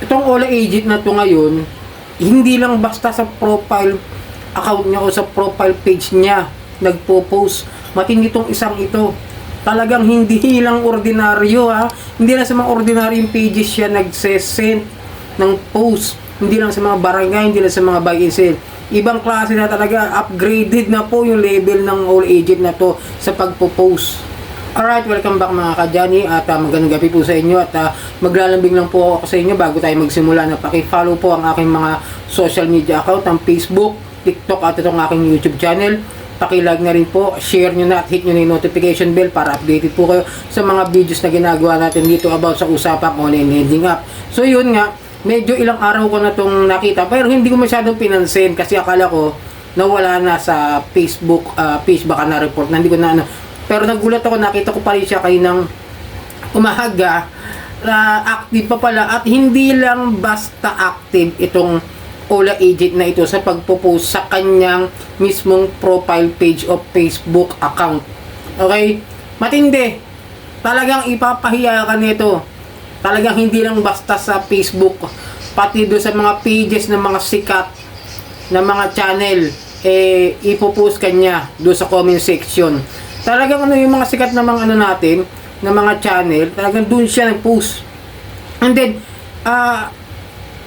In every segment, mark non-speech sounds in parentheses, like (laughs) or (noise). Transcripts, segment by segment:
itong Ola agent na to ngayon, hindi lang basta sa profile account niya o sa profile page niya nagpo-post. Matindi itong isang ito. Talagang hindi (laughs) lang ordinaryo ha. Hindi lang sa mga ordinaryong pages siya nagsesend ng post. Hindi lang sa mga barangay, hindi lang sa mga buy and sell. Ibang klase na talaga, upgraded na po yung level ng all agent na to sa pagpo-post. Alright, welcome back mga kadyani at uh, magandang gabi po sa inyo at uh, maglalambing lang po ako sa inyo bago tayo magsimula na paki-follow po ang aking mga social media account, ang Facebook, TikTok at itong aking YouTube channel. Paki-like na rin po, share nyo na at hit nyo na yung notification bell para updated po kayo sa mga videos na ginagawa natin dito about sa usapang online lending app. So yun nga, medyo ilang araw ko na itong nakita pero hindi ko masyadong pinansin kasi akala ko nawala na sa Facebook uh, page baka na-report na hindi ko na ano pero nagulat ako, nakita ko pa rin siya kayo ng umahaga na active pa pala at hindi lang basta active itong Ola agent na ito sa pagpo-post sa kanyang mismong profile page of Facebook account. Okay? Matindi. Talagang ipapahiya ka nito. Talagang hindi lang basta sa Facebook, pati do sa mga pages ng mga sikat na mga channel, eh, ipopost kanya do sa comment section talagang ano yung mga sikat na mga ano natin, na mga channel, talagang doon siya nag-post. And then, ah,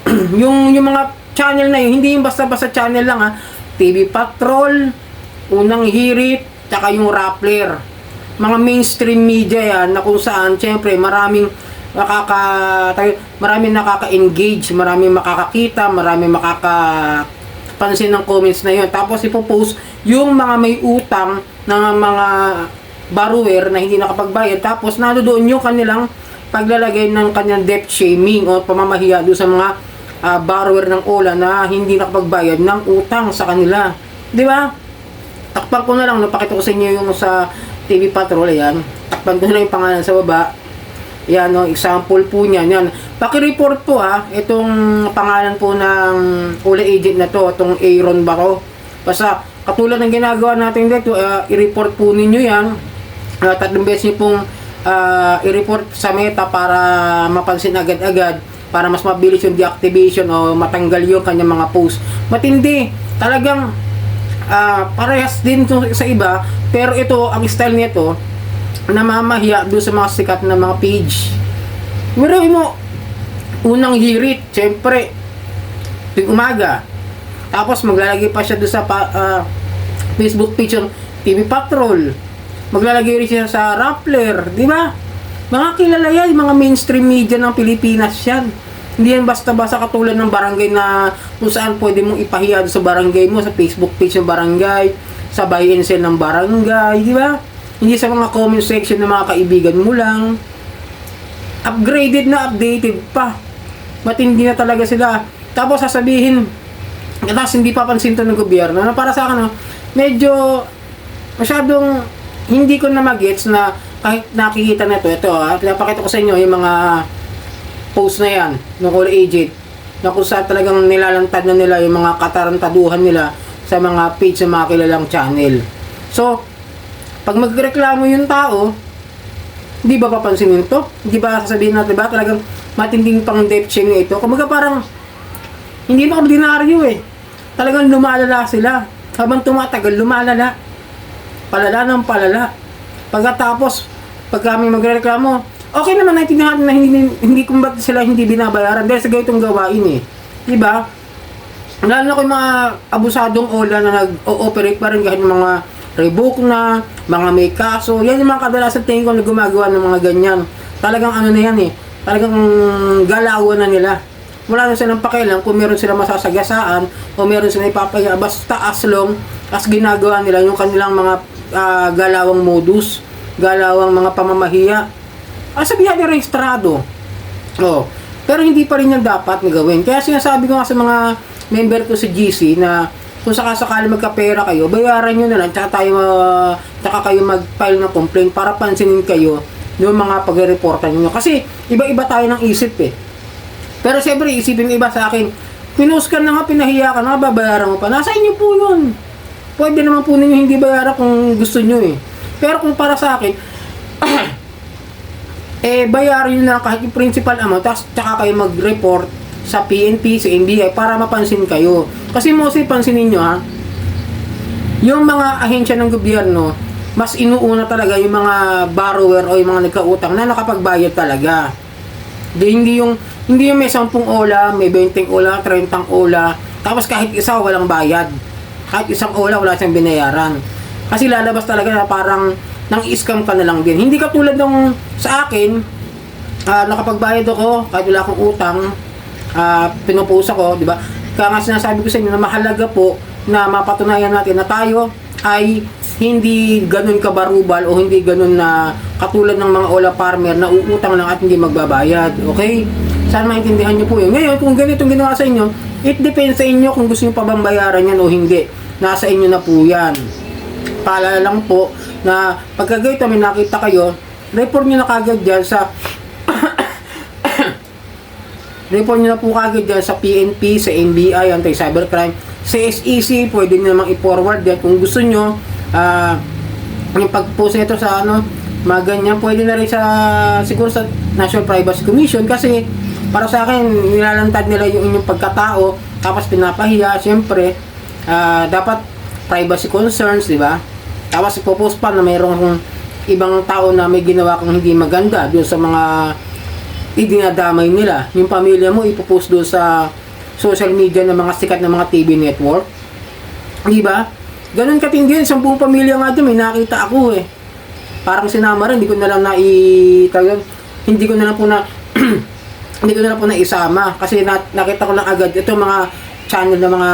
(clears throat) yung, yung mga channel na yun, hindi yung basta-basta channel lang ha, TV Patrol, Unang Hirit, tsaka yung Rappler. Mga mainstream media yan na kung saan, syempre, maraming nakaka tayo, maraming nakaka-engage, maraming makakakita, maraming makaka pansin ng comments na yun. Tapos ipopost yung mga may utang ng mga borrower na hindi nakapagbayad. Tapos doon yung kanilang paglalagay ng kanyang debt shaming o pamamahiya doon sa mga uh, borrower ng OLA na hindi nakapagbayad ng utang sa kanila. Di ba? Takpan ko na lang, napakita ko sa inyo yung sa TV Patrol, yan. Takpan ko na yung pangalan sa baba. Yan, no, example po niyan. Yan. Paki-report po ha, itong pangalan po ng OLA agent na to, itong Aaron Bako. Basta, katulad ng ginagawa natin dito, uh, i-report po ninyo yan. Uh, tatlong beses niyo pong uh, i-report sa meta para mapansin agad-agad para mas mabilis yung deactivation o matanggal yung kanyang mga post. Matindi. Talagang uh, parehas din sa iba pero ito, ang style nito namamahiya doon sa mga sikat na mga page. Meron mo, unang hirit, syempre, tuwing umaga, tapos maglalagay pa siya doon sa uh, Facebook ng TV Patrol. Maglalagay rin siya sa Rappler, di ba? Mga kilala yan, mga mainstream media ng Pilipinas yan. Hindi yan basta-basta katulad ng barangay na kung saan pwede mong ipahiya sa barangay mo, sa Facebook page ng barangay, sa buy and sell ng barangay, di ba? Hindi sa mga comment section ng mga kaibigan mo lang. Upgraded na updated pa. Matindi na talaga sila. Tapos sasabihin, tapos hindi papansin to ng gobyerno. Na para sa akin, no, medyo masyadong hindi ko na magets na kahit nakikita na to, ito ha, pinapakita ko sa inyo yung mga post na yan ng all agent na kung saan talagang nilalantad na nila yung mga katarantaduhan nila sa mga page sa mga kilalang channel. So, pag magreklamo yung tao, hindi ba papansinin ito? Hindi ba sasabihin natin ba talagang matinding pang shaming ito? Kumbaga parang hindi na ordinaryo eh talagang lumalala sila. Habang tumatagal, lumalala. Palala ng palala. Pagkatapos, pag kami magreklamo, okay naman naintindihan na hindi, hindi kung ba't sila hindi binabayaran dahil sa ganitong gawain eh. Diba? Lalo na kung mga abusadong ola na nag-ooperate pa rin kahit mga revoke na, mga may kaso. Yan yung mga kadalasan tingin ko na gumagawa ng mga ganyan. Talagang ano na yan eh. Talagang galawan na nila wala na silang pakialam kung meron silang masasagasaan o meron silang ipapaya basta as long as ginagawa nila yung kanilang mga uh, galawang modus galawang mga pamamahiya ah, sabihan nila rehistrado oh. pero hindi pa rin yan dapat na gawin kaya sinasabi ko nga sa mga member ko sa GC na kung sakasakali magkapera kayo, bayaran nyo na lang, tsaka tayo, uh, tsaka kayo mag-file ng complaint para pansinin kayo yung mga pag-reportan nyo. Kasi, iba-iba tayo ng isip eh. Pero siyempre, isipin iba sa akin, pinost ka na nga, pinahiya ka na, babayaran mo pa. Nasa inyo po yun. Pwede naman po ninyo hindi bayaran kung gusto nyo eh. Pero kung para sa akin, (clears throat) eh, bayaran nyo na kahit yung principal amount, tapos tsaka kayo mag-report sa PNP, sa NBI para mapansin kayo. Kasi mostly pansinin nyo ha, yung mga ahensya ng gobyerno, mas inuuna talaga yung mga borrower o yung mga nagkautang na nakapagbayad talaga. Di, hindi yung hindi yung may 10 ola, may 20 ola, 30 ola, tapos kahit isa walang bayad. Kahit isang ola wala siyang binayaran. Kasi lalabas talaga na parang nang scam ka na lang din. Hindi katulad ng sa akin, ah, nakapagbayad ako kahit wala akong utang, uh, pinupost ako, di ba? Kaya nga sinasabi ko sa inyo na mahalaga po na mapatunayan natin na tayo ay hindi ganun kabarubal o hindi ganun na katulad ng mga ola farmer na uutang lang at hindi magbabayad. Okay? Sana maintindihan nyo po yun. Ngayon, kung ganitong ginawa sa inyo, it depends sa inyo kung gusto nyo pa bang bayaran yan o hindi. Nasa inyo na po yan. Paalala lang po na pagka ganito may nakita kayo, report nyo na kagad dyan sa (coughs) report nyo na po kagad dyan sa PNP, sa NBI, Anti-Cybercrime, sa SEC, pwede nyo namang i-forward yan kung gusto nyo, ah, yung pag-post nito sa ano, mga ganyan, pwede na rin sa, siguro sa National Privacy Commission kasi para sa akin, nilalantad nila yung inyong pagkatao, tapos pinapahiya, siyempre, ah, dapat privacy concerns, di ba? Tapos ipopost pa na mayroong ibang tao na may ginawa kang hindi maganda doon sa mga idinadamay nila. Yung pamilya mo ipopost doon sa social media ng mga sikat na mga TV network. Di ba? Ganun katindi yun. Sampung pamilya nga doon, may nakita ako eh. Parang sinama rin, hindi ko na lang na talagang, hindi ko na lang po na (clears throat) hindi ko na lang po na isama kasi na, nakita ko lang agad ito mga channel ng mga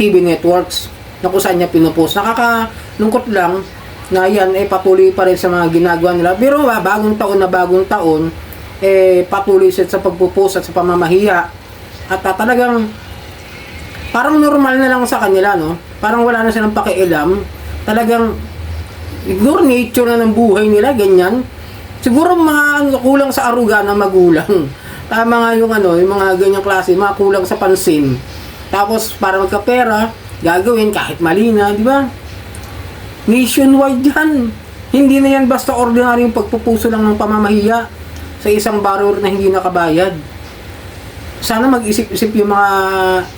TV networks na kung saan niya pinupost. Nakakalungkot lang na yan eh patuloy pa rin sa mga ginagawa nila. Pero ah, bagong taon na bagong taon, eh patuloy sila sa pagpupost at sa pamamahiya. At ah, talagang parang normal na lang sa kanila, no? Parang wala na silang pakialam. Talagang siguro nature na ng buhay nila, ganyan. Siguro mga kulang sa aruga ng magulang. (laughs) Tama nga yung ano, yung mga ganyang klase, mga kulang sa pansin. Tapos para magkapera, gagawin kahit mali na, di ba? Nationwide yan. Hindi na yan basta ordinaryong pagpupuso lang ng pamamahiya sa isang borrower na hindi nakabayad. Sana mag-isip-isip yung mga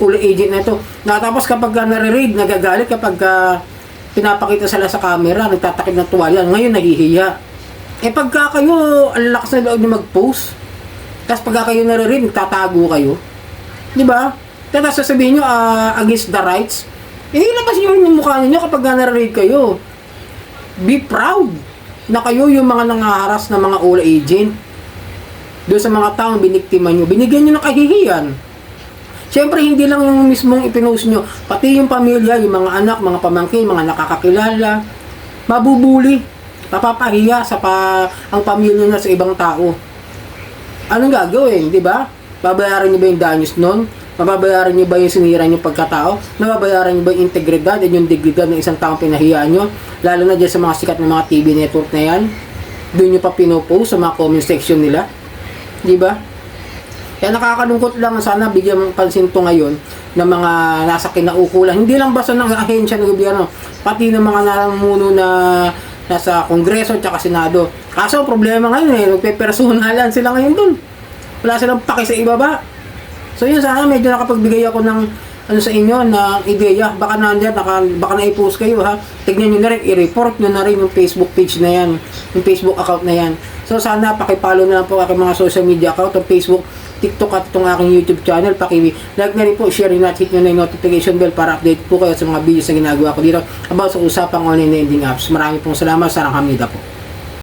uli agent na ito. Natapos kapag ka nare-raid, nagagalit kapag ka pinapakita sila sa camera, nagtatakip ng tuwalya. Ngayon, nahihiya. Eh pagka kayo, ang lakas na loob niyo mag-post, tapos pagka kayo nare-raid, nagtatago kayo. Di ba? Tapos sasabihin nyo, ah, against the rights, eh, ilabas nyo yung mukha ninyo kapag nare-raid kayo. Be proud na kayo yung mga nangaharas na mga ola agent. Doon sa mga taong biniktima nyo, binigyan nyo ng kahihiyan. Siyempre, hindi lang yung mismong ipinost nyo, pati yung pamilya, yung mga anak, mga pamangkin, mga nakakakilala, mabubuli, mapapahiya sa pa, ang pamilya na sa ibang tao. Anong gagawin, di ba? Babayaran nyo ba yung danyos nun? Mababayaran nyo ba yung sinira nyo pagkatao? Nababayaran nyo ba yung integridad at yung dignidad ng isang taong pinahiyaan nyo? Lalo na dyan sa mga sikat na mga TV network na yan. Doon nyo pa pinopost sa mga comment section nila. Di ba? Kaya nakakalungkot lang sana bigyan mong pansin to ngayon ng mga nasa kinaukulan. Hindi lang basta ng ahensya ng gobyerno, pati ng mga namumuno na nasa kongreso at senado. Kaso problema ngayon eh, magpepersonalan sila ngayon dun. Wala silang paki sa ibaba. So yun sana medyo nakapagbigay ako ng ano sa inyo na ideya. Baka nandiyan, naka, baka na-post kayo ha. Tignan nyo na rin, i-report nyo na rin yung Facebook page na yan, yung Facebook account na yan. So sana pakipollow na lang po aking mga social media account, ang Facebook, TikTok at itong aking YouTube channel. Paki-like na rin po, share nyo at hit nyo na yung notification bell para update po kayo sa mga videos na ginagawa ko dito about sa usapang online lending apps. Marami pong salamat. Sarang hamida po.